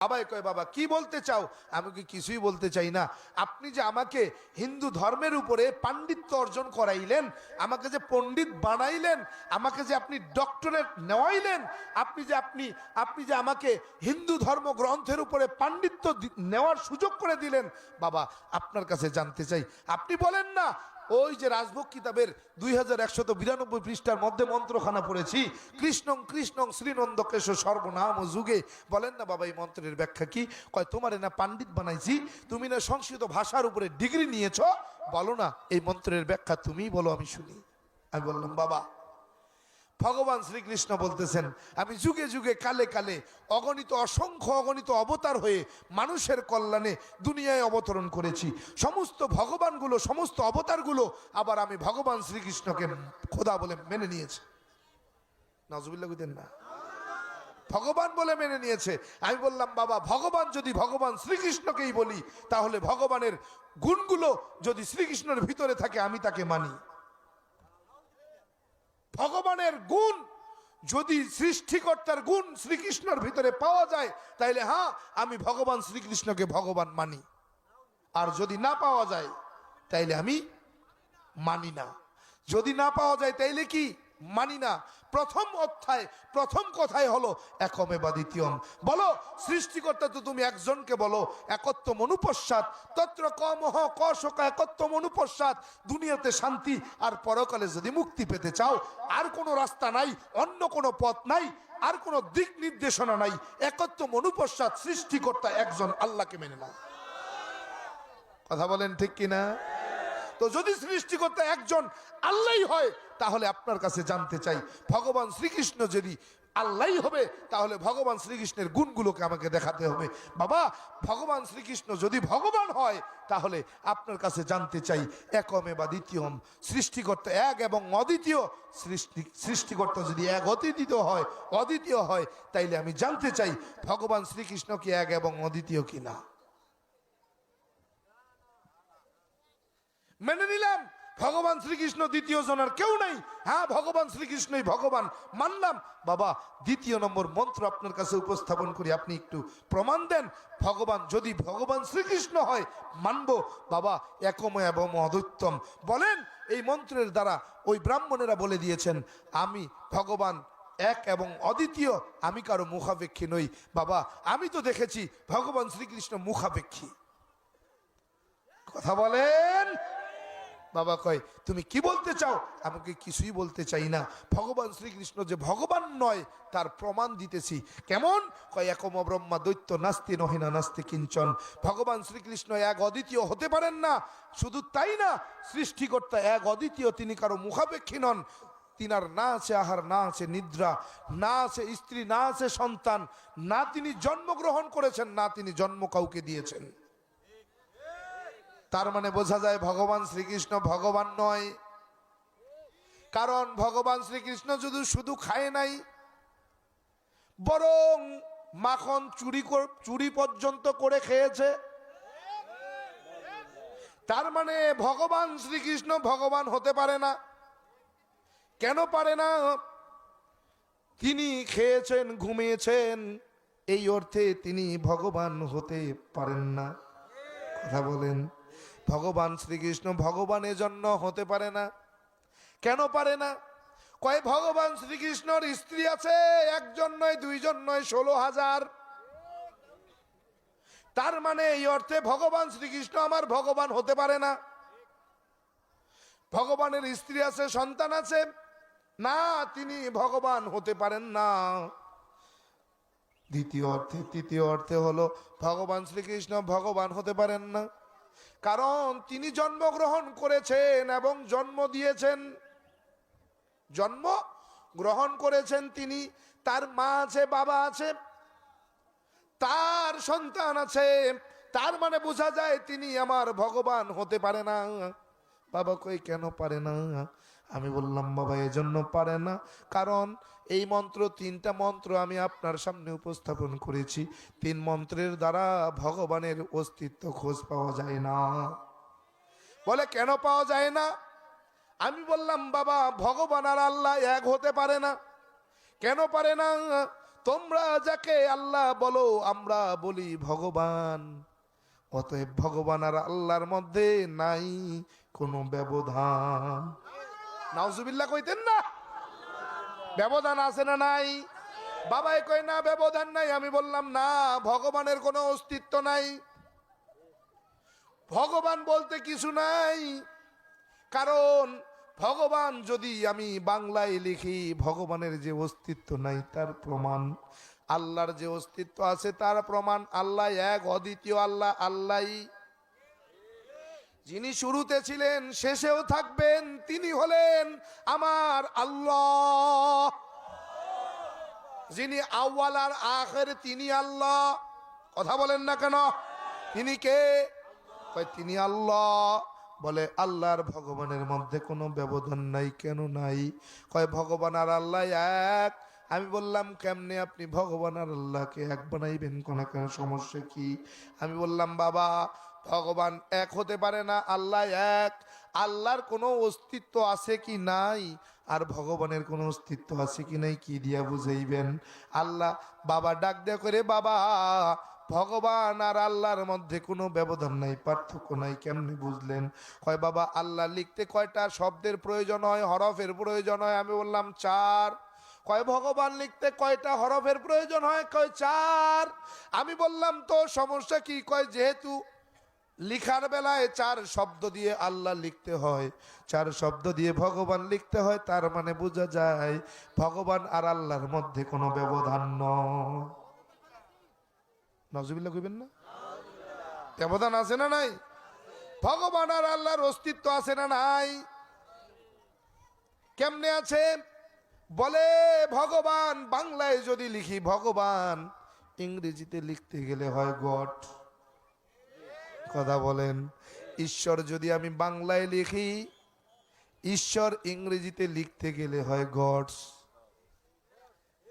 বাবাই কয়, বাবা, কি বলতে চাও? আমি কি কিছুই বলতে চাই না। আপনি যে আমাকে হিন্দু ধর্মের উপরে পাণ্ডিত্য অর্জন করাইলেন, আমাকে যে পণ্ডিত বানাইলেন, আমাকে যে আপনি ডক্টরেট নেওয়াইলেন, আপনি যে আপনি আপনি যে আমাকে হিন্দু ধর্ম গ্রন্থের উপরে পাণ্ডিত্য নেওয়ার সুযোগ করে দিলেন, বাবা, আপনার কাছে জানতে চাই। আপনি বলেন না ওই যে রাজভোগ কিতাবের দুই হাজার একশত বিরানব্বই পৃষ্ঠার মধ্যে মন্ত্রখানা পড়েছি, কৃষ্ণং কৃষ্ণং শ্রীনন্দকেশ সর্বনাম যুগে। বলেন না বাবা, এই মন্ত্রের ব্যাখ্যা কি? কয়, তোমার না পান্ডিত বানাইছি, তুমি না সংস্কৃত ভাষার উপরে ডিগ্রি নিয়েছ। বলো না, এই মন্ত্রের ব্যাখ্যা তুমিই বলো, আমি শুনি। আমি বললাম, বাবা ভগবান শ্রীকৃষ্ণ বলতেছেন, আমি যুগে যুগে কালে কালে অগণিত অসংখ্য অগণিত অবতার হয়ে মানুষের কল্যাণে দুনিয়ায় অবতরণ করেছি। সমস্ত ভগবানগুলো, সমস্ত অবতারগুলো আবার আমি ভগবান শ্রীকৃষ্ণকে খোদা বলে মেনে নিয়েছি। নজবুল্লাহ বুঝেন না। ভগবান বলে মেনে নিয়েছে। আমি বললাম, বাবা, ভগবান যদি ভগবান শ্রীকৃষ্ণকেই বলি, তাহলে ভগবানের গুণগুলো যদি শ্রীকৃষ্ণের ভিতরে থাকে, আমি তাকে মানি। ভগবানের গুণ, যদি সৃষ্টিকর্তার গুণ শ্রীকৃষ্ণর ভিতরে পাওয়া যায়, তাইলে হ্যাঁ আমি ভগবান শ্রীকৃষ্ণকে ভগবান মানি। আর যদি না পাওয়া যায়, তাইলে আমি মানি না। যদি না পাওয়া যায়, তাইলে কি? মানি না। প্রথম অধ্যায়, প্রথম কথাই হলো একমে বা দ্বিতীয়ম। বলো, সৃষ্টিকর্তা তো তুমি একজনকে বলো, একত্ব মনুপশ্চাৎ, তত্র কমহ কশকা একত্ব মনুপশ্চাৎ, দুনিয়াতে শান্তি আর পরকালে যদি মুক্তি পেতে চাও, আর কোনো রাস্তা নাই, অন্য কোনো পথ নাই, আর কোনো দিক নির্দেশনা নাই, একত্ব মনুপশ্চাৎ সৃষ্টিকর্তা একজন আল্লাহকে মেনে নাও। কথা বলেন ঠিক কিনা? তো যদি সৃষ্টিকর্তা একজন আল্লাহই হয় তাহলে আপনার কাছে জানতে চাই, ভগবান শ্রীকৃষ্ণ যদি আল্লাহই হবে, তাহলে ভগবান শ্রীকৃষ্ণের গুণগুলোকে আমাকে দেখাতে হবে। বাবা, ভগবান শ্রীকৃষ্ণ যদি ভগবান হয়, তাহলে আপনার কাছে জানতে চাই একমে বা দ্বিতীয়ম, সৃষ্টিকর্তা এক এবং অদ্বিতীয়, সৃষ্টি, সৃষ্টিকর্তা যদি এক অদ্বিতীয় হয় অদ্বিতীয় হয়, তাইলে আমি জানতে চাই, ভগবান শ্রীকৃষ্ণ কি এক এবং অদ্বিতীয় কি না মেনে নিলাম? ভগবান শ্রীকৃষ্ণ দ্বিতীয় জনের কেউ নাই। হ্যাঁ ভগবান শ্রীকৃষ্ণই ভগবান। মানলাম, বাবা, দ্বিতীয় নম্বর মন্ত্র আপনার কাছে উপস্থাপন করি। আপনি একটু প্রমাণ দেন। ভগবান, যদি ভগবান শ্রীকৃষ্ণ হয়, মানব। বাবা একময় এবং অদ্বৈতম বলেন, এই মন্ত্রের দ্বারা ওই ব্রাহ্মণেরা বলে দিয়েছেন, আমি ভগবান এক এবং অদ্বিতীয়, আমি কারও মুখাপেক্ষী নই। বাবা, আমি তো দেখেছি ভগবান শ্রীকৃষ্ণ মুখাপেক্ষী। কথা বলেন। বাবা কয়, তুমি কি বলতে চাও? আমাকে কিছুই বলতে চাই না। ভগবান শ্রীকৃষ্ণ যে ভগবান নয়, তার প্রমাণ দিতেছি। কেমন? কয়, একম ব্রহ্মা দৈত্য নাস্তি নহিনা নাস্তি কিঞ্চন। ভগবান শ্রীকৃষ্ণ এক অদ্বিতীয় হতে পারেন না। শুধু তাই না, সৃষ্টিকর্তা এক অদ্বিতীয়, তিনি কারও মুখাপেক্ষী নন। তিনার না আছে আহার, না আছে নিদ্রা, না আছে স্ত্রী, না আছে সন্তান, না তিনি জন্মগ্রহণ করেছেন, না তিনি জন্ম কাউকে দিয়েছেন। তার মানে বোঝা যায় ভগবান শ্রীকৃষ্ণ ভগবান নয়। কারণ ভগবান শ্রীকৃষ্ণ যদি শুধু খায় নাই, বরং মাখন চুরি চুরি পর্যন্ত করে খেয়েছে। তার মানে ভগবান শ্রীকৃষ্ণ ভগবান হতে পারে না। কেন পারে না? তিনি খেয়েছেন, ঘুমিয়েছেন, এই অর্থে তিনি ভগবান হতে পারেন না। কথা বলেন। ভগবান শ্রীকৃষ্ণ ভগবানের জন্য হতে পারে না। কেন পারে না? কয়, ভগবান শ্রীকৃষ্ণর স্ত্রী আছে, একজন নয়, দুইজন নয়, ষোলো হাজার। তার মানে এই অর্থে ভগবান শ্রীকৃষ্ণ আমার ভগবান হতে পারে না। ভগবানের স্ত্রী আছে, সন্তান আছে। না, তিনি ভগবান হতে পারেন না। দ্বিতীয় অর্থে, তৃতীয় অর্থে হলো, ভগবান শ্রীকৃষ্ণ ভগবান হতে পারেন না। কারণ তিনি জন্মগ্রহণ করেছেন এবং জন্ম দিয়েছেন। জন্ম গ্রহণ করেছেন তিনি, তার মা আছে, বাবা আছে, তার সন্তান আছে। তার মানে বোঝা যায় তিনি আমার ভগবান হতে পারে না। বাবা কই কেন পারে না? আমি বললাম, বাবা, এজন্য পারে না। কারণ এই মন্ত্র, তিনটা মন্ত্র আমি আপনার সামনে উপস্থাপন করেছি। তিন মন্ত্রের দ্বারা ভগবানের অস্তিত্ব খোঁজ পাওয়া যায় না। বলে, কেন পাওয়া যায় না? আমি বললাম, বাবা, ভগবান আর আল্লাহ এক হতে পারে না। কেন পারে না? তোমরা যাকে আল্লাহ বলো, আমরা বলি ভগবান। অতএব ভগবান আর আল্লাহর মধ্যে নাই কোনো ব্যবধান। নাউজুবিল্লাহ কইতেন না? ব্যবধান আছে না নাই? বাবাই কয়, না, ব্যবধান নাই। আমি বললাম, না, ভগবানের কোনো অস্তিত্ব নাই। ভগবান বলতে কিছু নাই। কারণ ভগবান যদি আমি বাংলায় লিখি, ভগবানের যে অস্তিত্ব নাই, তার প্রমাণ আল্লাহর যে অস্তিত্ব আছে, তার প্রমাণ আল্লাহ এক, অদ্বিতীয় আল্লাহ আল্লাহ যিনি শুরুতে ছিলেন, শেষেও থাকবেন, তিনি হলেন আমার আল্লাহ। যিনি আউ্বাল আর আখের, তিনি আল্লাহ। কথা বলেন না কেন? তিনি কে? তিনি আল্লাহ। বলে, আল্লাহর ভগবানের মধ্যে কোনো ব্যবধান নাই, কেন নাই? কয়, ভগবান আর আল্লাহ এক। আমি বললাম, কেমনে আপনি ভগবান আর আল্লাহকে এক বানাইবেন? কোন কেন সমস্যা কি? আমি বললাম, বাবা ভগবান এক হতে পারে না, আল্লাহ এক। আল্লাহর কোনো অস্তিত্ব আছে কি নাই? আর ভগবানের কোনো অস্তিত্ব আছে কি নাই, কি দিয়া বুঝাইবেন? আল্লাহ বাবা ডাক দেয়া করে বাবা, ভগবান আর আল্লাহর মধ্যে কোনো ব্যবধান নাই, পার্থক্য নাই, কেমনি বুঝলেন? কয়, বাবা, আল্লাহ লিখতে কয়টা শব্দের প্রয়োজন হয়, হরফের প্রয়োজন হয়? আমি বললাম, চার। কয়, ভগবান লিখতে কয়টা হরফের প্রয়োজন হয়? কয়, চার। আমি বললাম, তো সমস্যা কি? কয়, যেহেতু লিখার বেলায় চার শব্দ দিয়ে আল্লাহ লিখতে হয়। চার শব্দ দিয়ে ভগবান লিখতে হয়, তার মানে বোঝা যায় ভগবান আর আল্লাহর মধ্যে কোনো ব্যবধান নয়। কইবেন না? ব্যবধান আছে না নাই? ভগবান আর আল্লাহর অস্তিত্ব আছে না নাই? কেমনে আছে? বলে ভগবান বাংলায় যদি লিখি, ভগবান ইংরেজিতে লিখতে গেলে হয় গড। কথা বলেন। ঈশ্বর যদি আমি বাংলায় লিখি, ঈশ্বর ইংরেজিতে লিখতে গেলে হয় গডস।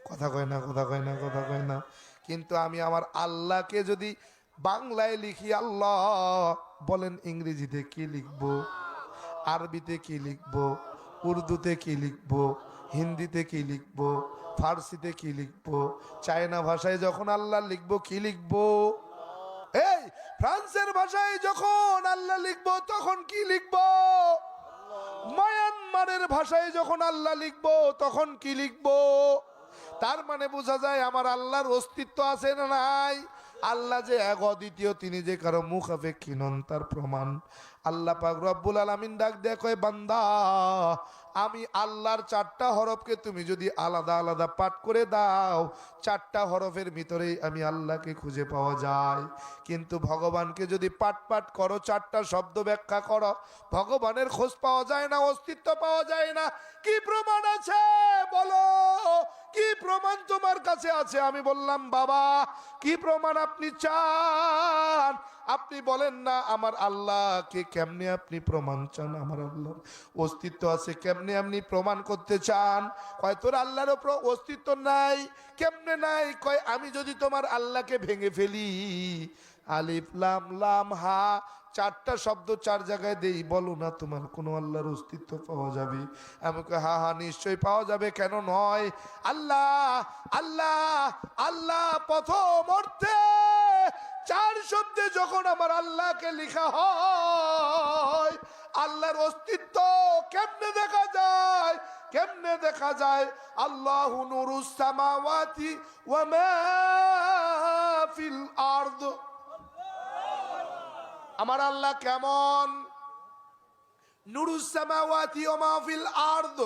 কথা কয় না, কথা কয় না, কথা কয় না। কিন্তু আমি আমার আল্লাহকে যদি বাংলায় লিখি, আল্লাহ বলেন ইংরেজিতে কি লিখব, আরবিতে কি লিখব, উর্দুতে কি লিখব, হিন্দিতে কি লিখব, ফার্সিতে কি লিখব, চায়না ভাষায় যখন আল্লাহ লিখব, কি লিখব? এই ফ্রান্সের ভাষায় যখন আল্লাহ লিখব, তখন কি লিখব? মায়ানমারের ভাষায় যখন আল্লাহ লিখব, তখন কি লিখব? তার মানে বোঝা যায় আমার আল্লাহর অস্তিত্ব আছে না নাই? আল্লাহ যে এক অদ্বিতীয়, তিনি যে কারও মুখাপেক্ষী নন, তার প্রমাণ আল্লাহ পাক রব্বুল আলামিন ডাক কয়, বান্দা আমি আল্লাহর চারটা হরফকে তুমি যদি আলাদা আলাদা পাঠ করে দাও, চারটা হরফের ভিতরেই আমি আল্লাহকে খুঁজে পাওয়া যায়। কিন্তু ভগবানকে যদি পাঠ পাঠ করো, চারটা শব্দ ব্যাখ্যা করো, ভগবানের খোঁজ পাওয়া যায় না, অস্তিত্ব পাওয়া যায় না। কি প্রমাণ আছে? বলো। কি প্রমাণ তোমার কাছে আছে? আমি বললাম, বাবা, কি প্রমাণ আপনি চান? আপনি বলেন না, আমার আল্লাহকে কেমনে আপনি প্রমাণ চান? আমার আল্লাহর অস্তিত্ব আছে, কেমনে আপনি প্রমাণ করতে চান? কয়, তোর আল্লাহর ওপর অস্তিত্ব নাই, কেমনে নাই? কয়, আমি যদি তোমার আল্লাহকে ভেঙে ফেলি, আলিফ, লাম লাম, হা, চারটা শব্দ চার জায়গায় দেই, বলো না তোমার কোনো আল্লাহর অস্তিত্ব পাওয়া যাবে? আমাকে হা হা, নিশ্চয়ই পাওয়া যাবে, কেন নয়? আল্লাহ আল্লাহ আল্লাহ প্রথম অর্থে শব্দে যখন আমার আল্লাহকে লেখা হয়, আল্লাহর অস্তিত্ব কেমনে দেখা যায়? কেমনে দেখা যায়? আল্লাহ নুরুস সামাওয়াতি ওয়া মা ফিল আমার আল্লাহ কেমন? নুরুস সামাওয়াতি ওয়া মা ফিল আরদ।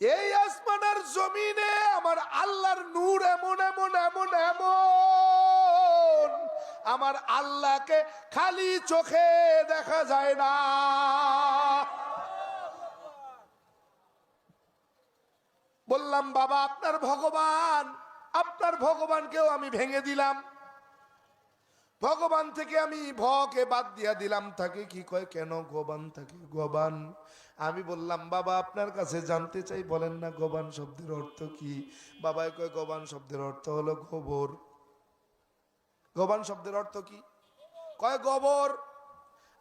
এই আসমানের জমিনে আমার আল্লাহর নূর এমন এমন এমন এমন। আমার আল্লাহকে খালি চোখে দেখা যায় না। বললাম, বাবা, আপনার ভগবান, আপনার ভগবানকেও আমি ভেঙে দিলাম। ভগবান থেকে আমি ভকে বাদ দিয়া দিলাম। তাকে কি কয়, কেন গোবান থাকে গোবান? আমি বললাম, বাবা, আপনার কাছে জানতে চাই, বলেন না গোবান শব্দের অর্থ কি? বাবাই কয়, গোবান শব্দের অর্থ হলো গোবর। গোবান শব্দের অর্থ কি? কয় গোবর?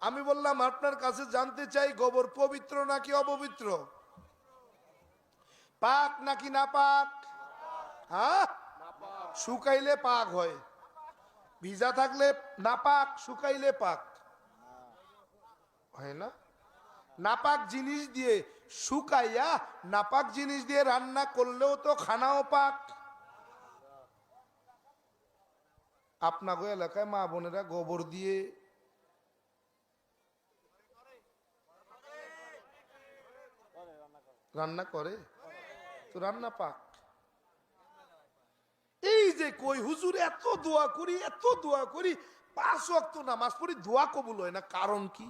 আমি বললাম, আপনার কাছে জানতে চাই, গোবর পবিত্র নাকি অপবিত্র? পাক নাকি না পাক? হ্যাঁ? শুকাইলে পাক হয়। ভিজা থাকলে নাপাক শুকাইলে পাক। হয় না? নাপাক জিনিস দিয়ে শুকাইয়া নাপাক জিনিস দিয়ে রান্না করলেও তো খানাও পাক। আপনাকে এলাকায় মা বোনেরা গোবর দিয়ে রান্না করে? তো রান্না পাক। এই যে কই, হুজুর, এত দোয়া করি, এত দোয়া করি, পাঁচ ওয়াক্ত নামাজ পড়ি, দোয়া কবুল হয় না, কারণ কি?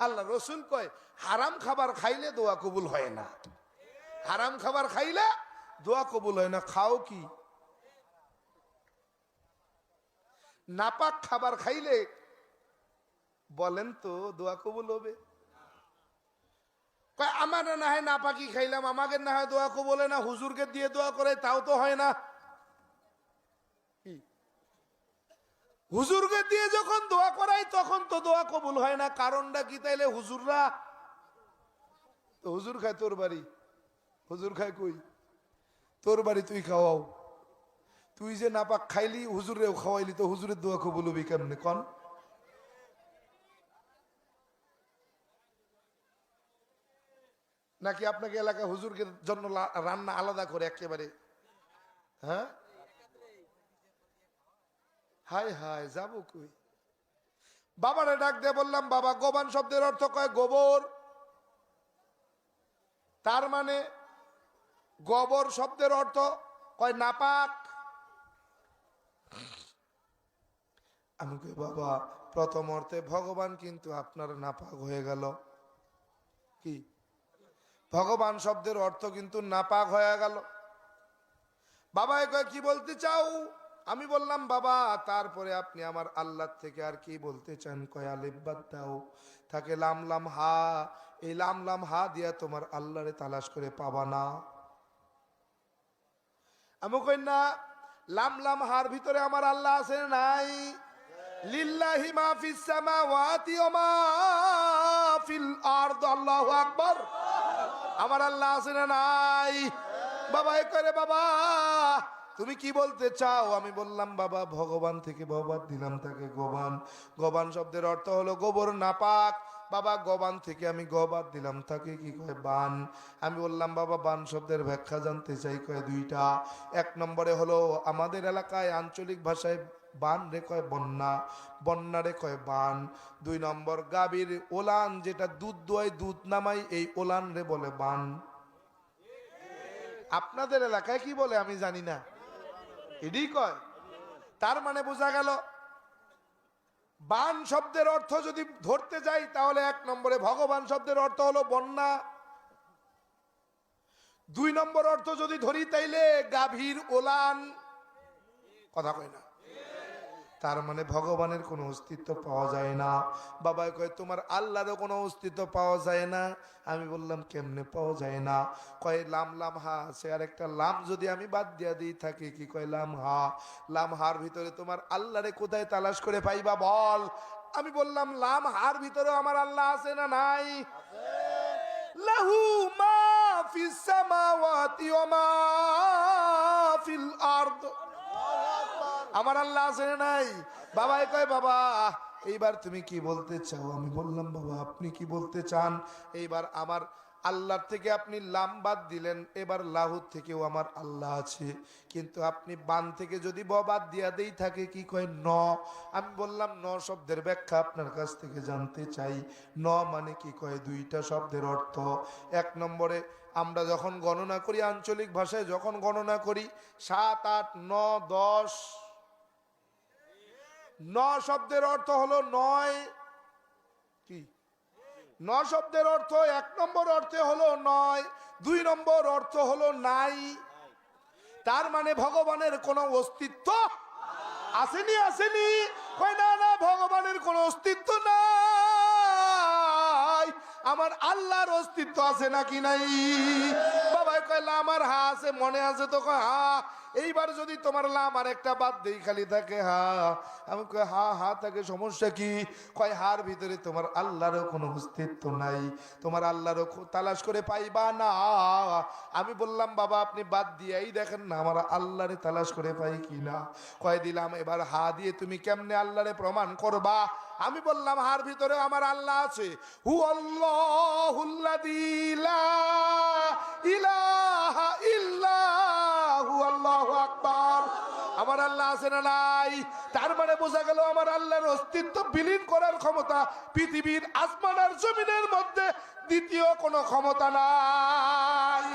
আল্লাহ রসুল কয়, হারাম খাবার খাইলে দোয়া কবুল হয় না। হারাম খাবার খাইলে দোয়া কবুল হয় না, খাও কি? নাপাক খাবার খাইলে বলেন তো দোয়া কবুল হবে। আমার না হয় নাপাকি খাইলাম, আমাকে না হয় দোয়া কবলে না, হুজুরকে দিয়ে দোয়া করে, তাও তো হয় না? হুজুরকে দিয়ে যখন দোয়া করাই, তখন তো দোয়া কবুল হয় না। কারণটা কি তাইলে হুজুররা? হুজুর খায় তোর বাড়ি। হুজুর খায় কই? তোর বাড়ি তুই খাওয়াও। তুই যে নাপাক খাইলি, হুজুরেও খাওয়াইলি, তো হুজুরের দোয়া কবুল হবি কেমনে? কন। নাকি আপনাকে এলাকায় হুজুরকে জন্য রান্না আলাদা করে একেবারে? হ্যাঁ? হাই হাই যাব কই? বাবারে ডাক দিয়ে বললাম, বাবা, গোবান শব্দের অর্থ কয়? গোবর। তার মানে গোবর শব্দের অর্থ কয় নাপাক? আমি কই, বাবা, প্রথম অর্থে ভগবান কিন্তু আপনার নাপাক হয়ে গেল। কি? ভগবান শব্দের অর্থ কিন্তু নাপাক হয়ে গেল। বাবা কয়, কি বলতে চাও? আমি বললাম, বাবা, তারপরে আপনি আমার আল্লাহ থেকে আর কি বলতে চান? কয় আলিব্বাদ দাও। তাকে লাম লাম হা, এই লাম লাম হা দিয়া তোমার আল্লাহরে তালাশ করে পাবা না। আমি কই, না লাম লাম হার ভিতরে আমার আল্লাহ আছে নাই? আমার আল্লাহ আছে না নাই? বাবা এ করে বাবা তুমি কি বলতে চাও? আমি বললাম, বাবা, ভগবান থেকে ভগবান দিলাম তাকে, গোবান। গোবান শব্দের অর্থ হলো গোবর নাপাক। বাবা, গবান থেকে আমি গবাদ দিলাম। তাকে কি কয়? বান। আমি বললাম, বাবা, বান শব্দের ব্যাখ্যা জানতে চাই। কয় দুইটা। এক নম্বরে হলো, আমাদের এলাকায় আঞ্চলিক ভাষায় বান রে কয় বন্যা বন্যা রে কয় বান। দুই নম্বর, গাভীর ওলান যেটা দুধ দোয় দুধ নামাই এই ওলান রে বলে বান। আপনাদের এলাকায় কি বলে আমি জানি না। এডি কয়? তার মানে বোঝা গেল, বান শব্দের অর্থ যদি ধরতে যাই, তাহলে এক নম্বরে ভগবান শব্দের অর্থ হলো বন্যা। দুই নম্বর অর্থ যদি ধরি, তাইলে গাভীর ওলান। কথা কয় না। তার মানে ভগবানের কোনো অস্তিত্ব পাওয়া যায় না। বাবা কয়, তোমার আল্লাহরও কোনো অস্তিত্ব পাওয়া যায় না? আমি বললাম, কেমনে পাওয়া যায় না? কয়, লাম লাম, হা। আছে আর একটা লাম যদি আমি বাদ দিয়া দিই থাকি কি? কয়, লাম, হা। লাম, হার ভিতরে তোমার আল্লাহরে কোথায় তালাশ করে পাইবা বল? আমি বললাম, লাম, হার ভিতরে আমার আল্লাহ আছে না নাই? লাহু মা ফিস সামাওয়াতি ওয়া মা ফিল আরদ। আমার আল্লাহ আছে নাই। বাবা এ কয়, বাবা, এইবার তুমি কি বলতে চাও? আমি বললাম, বাবা, আপনি কি বলতে চান? এইবার আমার আল্লাহর থেকে আপনি লাম বাদ দিলেন, এবার লাহুর থেকেও আমার আল্লাহ আছে। কিন্তু আপনি বান থেকে যদি বাদ দিয়া দেই থাকে, কি কয়? ন। আমি বললাম, ন শব্দের ব্যাখ্যা আপনার কাছ থেকে জানতে চাই। ন মানে কি কয়? দুইটা শব্দের অর্থ। এক নম্বরে, আমরা যখন গণনা করি, আঞ্চলিক ভাষায় যখন গণনা করি, সাত, আট, ন, দশ ন শব্দের অর্থ হলো নয় কি? ন শব্দের অর্থ এক নম্বর অর্থে হলো নয়, দুই নম্বর অর্থ হলো নাই। তার মানে ভগবানের কোনো অস্তিত্ব আসেনি আসেনি। না না, ভগবানের কোনো অস্তিত্ব নাই। আমার আল্লাহর অস্তিত্ব আছে নাকি নাই? বাবা সবাই কয় লামার হা আছে, মনে আছে তো কয়, হা। এইবার যদি তোমার লামার একটা বাদ দেই, খালি থাকে হা। আমি কয় হা হা থাকে সমস্যা কি? কয়, হার ভিতরে তোমার আল্লাহরও কোনো অস্তিত্ব নাই। তোমার আল্লাহরও তালাশ করে পাইবা না। আমি বললাম, বাবা, আপনি বাদ দিয়েই দেখেন না, আমার আল্লাহরে তালাশ করে পাই কি না কয়, দিলাম, এবার হা দিয়ে তুমি কেমনে আল্লাহরে প্রমাণ করবা? আমি বললাম, হার ভিতরে আমার আল্লাহ আছে। হু আল্লাহ ইলাহা ইল্লাহু আমার আল্লাহ আছে না নাই? তার মানে বোঝা গেল আমার আল্লাহর অস্তিত্ব বিলীন করার ক্ষমতা পৃথিবীর আসমান আর জমিনের মধ্যে দ্বিতীয় কোনো ক্ষমতা নাই।